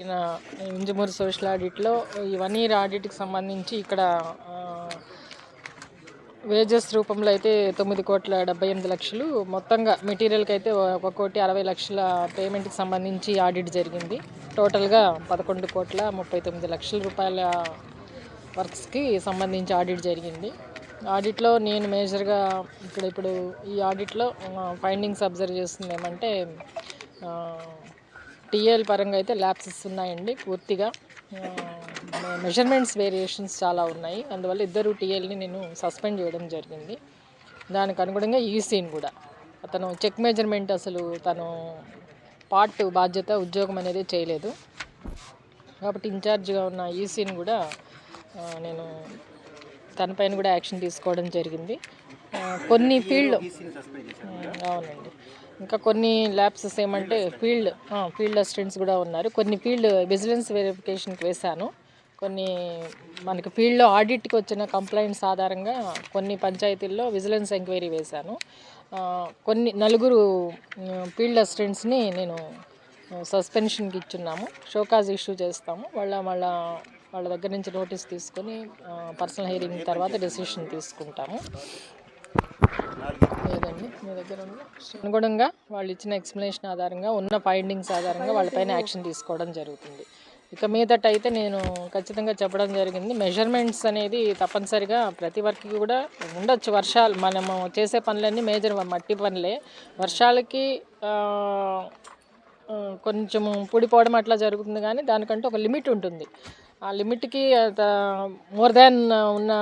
Injamuru social ఆడిట్లో ఈ one year ఆడిట్కి సంబంధించి ఇక్కడ వేజెస్ రూపంలో అయితే తొమ్మిది కోట్ల డెబ్బై ఎనిమిది లక్షలు. మొత్తంగా మెటీరియల్కి అయితే ఒక కోటి అరవై లక్షల పేమెంట్కి సంబంధించి ఆడిట్ జరిగింది. టోటల్గా పదకొండు కోట్ల ముప్పై తొమ్మిది లక్షల రూపాయల వర్క్స్కి సంబంధించి ఆడిట్ జరిగింది. ఆడిట్లో నేను మేజర్గా ఇక్కడ ఇప్పుడు ఈ ఆడిట్లో ఫైండింగ్స్ అబ్జర్వ్ చేస్తుంది ఏమంటే టీఎల్ పరంగా అయితే ల్యాబ్సెస్ ఉన్నాయండి పూర్తిగా. మెజర్మెంట్స్ వేరియేషన్స్ చాలా ఉన్నాయి. అందువల్ల ఇద్దరు టీఎల్ని నేను సస్పెండ్ చేయడం జరిగింది. దానికి అనుగుణంగా ఈసీని కూడా. అతను చెక్ మెజర్మెంట్ అసలు తను పార్ట్ బాధ్యత ఉద్యోగం అనేది చేయలేదు. కాబట్టి ఇన్ఛార్జ్గా ఉన్న ఈసీని కూడా నేను తన పైన కూడా యాక్షన్ తీసుకోవడం జరిగింది. కొన్ని ఫీల్డ్ అవునండి. ఇంకా కొన్ని ల్యాబ్సెస్ ఏమంటే ఫీల్డ్ ఫీల్డ్ అసిస్టెంట్స్ కూడా ఉన్నారు. కొన్ని ఫీల్డ్ విజిలెన్స్ వెరిఫికేషన్కి వేశాను. కొన్ని మనకి ఫీల్డ్లో ఆడిట్కి వచ్చిన కంప్లైంట్స్ ఆధారంగా కొన్ని పంచాయతీల్లో విజిలెన్స్ ఎంక్వైరీ వేశాను. కొన్ని నలుగురు ఫీల్డ్ అసిస్టెంట్స్ని నేను సస్పెన్షన్కి ఇచ్చున్నాము. షోకాజ్ ఇష్యూ చేస్తాము. వాళ్ళ వాళ్ళ వాళ్ళ దగ్గర నుంచి నోటీస్ తీసుకొని పర్సనల్ హెయిరింగ్ తర్వాత డెసిషన్ తీసుకుంటాము. లేదండి మీ దగ్గర ఉన్న అనుగుణంగా వాళ్ళు ఇచ్చిన ఎక్స్ప్లెనేషన్ ఆధారంగా ఉన్న ఫైండింగ్స్ ఆధారంగా వాళ్ళపైన యాక్షన్ తీసుకోవడం జరుగుతుంది. ఇక మీదట అయితే నేను ఖచ్చితంగా చెప్పడం జరిగింది మెజర్మెంట్స్ అనేది తప్పనిసరిగా ప్రతి వర్క్కి కూడా ఉండొచ్చు. వర్షాలు మనము చేసే పనులన్నీ మేజర్ మట్టి పనులే. వర్షాలకి కొంచెము పుడిపోవడం అట్లా జరుగుతుంది కానీ దానికంటే ఒక లిమిట్ ఉంటుంది. ఆ లిమిట్కి మోర్ దాన్ ఉన్న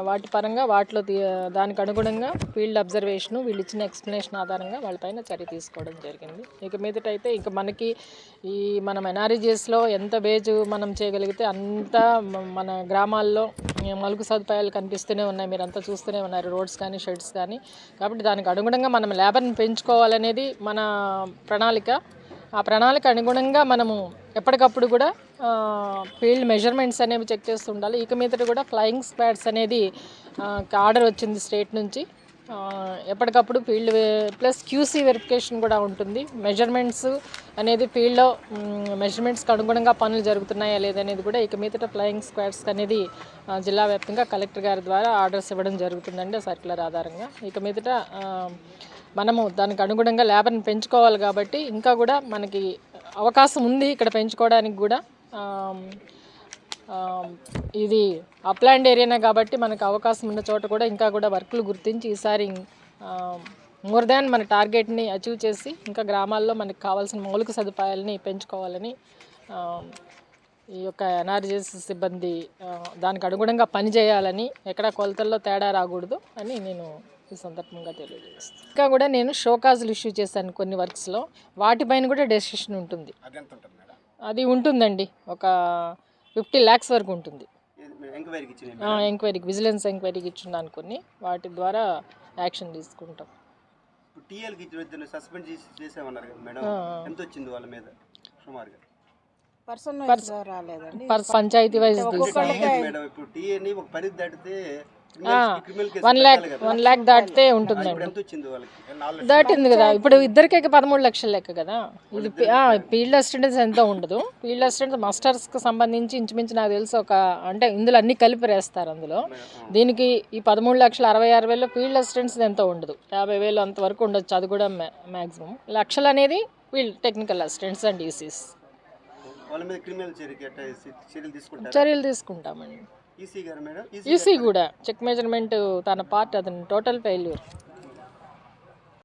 వాటి పరంగా వాటిలో తీ- దానికి అనుగుణంగా ఫీల్డ్ అబ్జర్వేషను వీళ్ళు ఇచ్చిన ఎక్స్ప్లెనేషన్ ఆధారంగా వాళ్ళపైన చర్య తీసుకోవడం జరిగింది. ఇక మీదట అయితే ఇక మనకి ఈ మనం ఎన్ఆర్జీఎస్లో ఎంత బేజు మనం చేయగలిగితే అంత మన గ్రామాల్లో మలుగు సదుపాయాలు కనిపిస్తూనే ఉన్నాయి. మీరు అంతా చూస్తూనే ఉన్నారు. రోడ్స్ కానీ షెడ్స్ కానీ. కాబట్టి దానికి అనుగుణంగా మనం లేబర్ని పెంచుకోవాలనేది మన ప్రణాళిక. ఆ ప్రణాళిక అనుగుణంగా మనము ఎప్పటికప్పుడు కూడా ఫీల్డ్ మెజర్మెంట్స్ అనేవి చెక్ చేస్తూ ఉండాలి. ఇక మీదట కూడా ఫ్లయింగ్ స్పాడ్స్ అనేది ఆర్డర్ వచ్చింది స్టేట్ నుంచి. ఎప్పటికప్పుడు ఫీల్డ్ ప్లస్ క్యూసీ వెరిఫికేషన్ కూడా ఉంటుంది. మెజర్మెంట్స్ అనేది ఫీల్డ్లో మెజర్మెంట్స్కి అనుగుణంగా పనులు జరుగుతున్నాయా లేదనేది కూడా ఇక మీదట ఫ్లయింగ్ స్క్వాడ్స్ అనేది జిల్లా వ్యాప్తంగా కలెక్టర్ గారి ద్వారా ఆర్డర్స్ ఇవ్వడం జరుగుతుందండి సర్క్యులర్ ఆధారంగా. ఇక మీదట మనము దానికి అనుగుణంగా లేబర్ని పెంచుకోవాలి కాబట్టి ఇంకా కూడా మనకి అవకాశం ఉంది ఇక్కడ పెంచుకోవడానికి కూడా. ఇది అప్లాండ్ ఏరియానే కాబట్టి మనకు అవకాశం ఉన్న చోట కూడా ఇంకా కూడా వర్క్లు గుర్తించి ఈసారి మోర్ దాన్ మన టార్గెట్ని అచీవ్ చేసి ఇంకా గ్రామాల్లో మనకు కావాల్సిన మౌలిక సదుపాయాలని పెంచుకోవాలని ఈ యొక్క ఎన్ఆర్జీఎస్ సిబ్బంది దానికి అనుగుణంగా పనిచేయాలని ఎక్కడ కొలతల్లో తేడా రాకూడదు అని నేను ఈ సందర్భంగా తెలియజేస్తాను ఇంకా కూడా నేను షోకాజులు ఇష్యూ చేశాను కొన్ని వర్క్స్లో. వాటిపైన కూడా డెసిషన్ ఉంటుంది. అది ఉంటుందండి. ఒక ఫిఫ్టీ ల్యాక్స్ వరకు ఉంటుంది. ఎంక్వైరీకి ఇచ్చిన ఆ, ఎంక్వైరీకి విజిలెన్స్ ఎంక్వైరీకి ఇచ్చున్నాను కొన్ని. వాటి ద్వారా యాక్షన్ తీసుకుంటాం. ఇప్పుడు టీఎల్కి సస్పెండ్ చేసి చేసామన్నారు కదా మేడం. ఎంత వచ్చింది వాళ్ళ మీద? సుమారుగా పర్సన్ రాలేదండి. పర్ పంచాయతీ వైజ్ మేడం ఇప్పుడు టీఏని ఒక పరిధి దాటితే వన్ ల్యాక్ వన్ ల్యాక్ దాటితే ఉంటుందండి. దాటింది కదా. ఇప్పుడు ఇద్దరికే పదమూడు లక్షల లెక్క కదా. ఇది ఫీల్డ్ అసిస్టెంట్స్ ఎంత ఉండదు. ఫీల్డ్ అసిస్టెంట్స్ మాస్టర్స్కి సంబంధించి ఇంచుమించి నాకు తెలిసి ఒక అంటే ఇందులో అన్ని కలిపి వేస్తారు అందులో. దీనికి ఈ పదమూడు లక్షల అరవై ఆరు వేలు ఫీల్డ్ అసిస్టెంట్స్ ఎంత ఉండదు. యాభై వేలు అంతవరకు ఉండొచ్చు. అది కూడా మ్యాక్సిమం లక్షలు అనేది field technical assistants and ECs. చర్యలు తీసుకుంటామండి. ఈసీ కూడా. చెక్ మెజర్మెంట్ తన పార్ట్ అతను టోటల్ ఫెయిల్యూర్.